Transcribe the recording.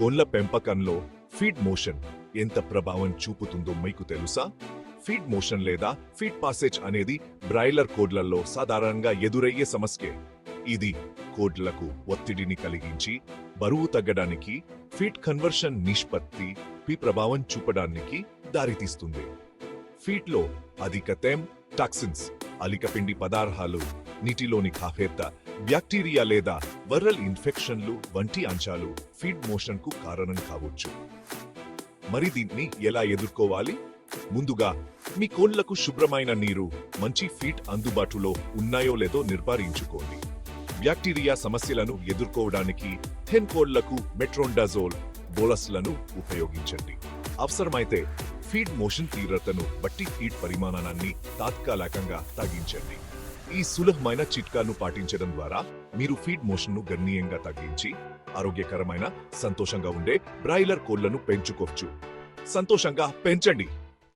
కోళ్ళ పెంపకంలో feed motion ఎంత ప్రభావం చూపుతుందో మీకు తెలుసా? ఫీడ్ మోషన్ లేదా ఫీడ్ పాసేజ్ అనేది బ్రాయిలర్ కోడ్లలో సాధారణంగా ఎదురయ్యే సమస్యే. ఇది కోడ్లకు ఒత్తిడిని కలిగించి బరువు తగ్గడానికి ఫీడ్ కన్వర్షన్ నిష్పత్తి పి ప్రభావం చూపడానికి దారితీస్తుంది. ఫీడ్లో అధిక తేమ్ టాక్సిన్స్ అలికపిండి పదార్థాలు నీటిలోని కాఫేత బ్యాక్టీరియా లేదా వైరల్ ఇన్ఫెక్షన్లు వంటి అంశాలు ఫీడ్ మోషన్కు కారణం కావచ్చు. మరి దీన్ని ఎలా ఎదుర్కోవాలి? ముందుగా మీ కోళ్ళకు శుభ్రమైన నీరు మంచి ఫీడ్ అందుబాటులో ఉన్నాయో లేదో నిర్ధారించుకోండి. బ్యాక్టీరియా సమస్యలను ఎదుర్కోవడానికి థెన్ కోళ్ళకు మెట్రోండాజోల్ బోలస్లను ఉపయోగించండి. అవసరమైతే ఫీడ్ మోషన్ తీవ్రతను బట్టి ఫీడ్ పరిమాణాన్ని తాత్కాలికంగా తగ్గించండి. ఈ సులభమైన చిట్కాను పాటించడం ద్వారా మీరు ఫీడ్ మోషన్ను గణనీయంగా తగ్గించి ఆరోగ్యకరమైన సంతోషంగా ఉండే బ్రాయిలర్ కోళ్ళను పెంచుకోవచ్చు. సంతోషంగా పెంచండి.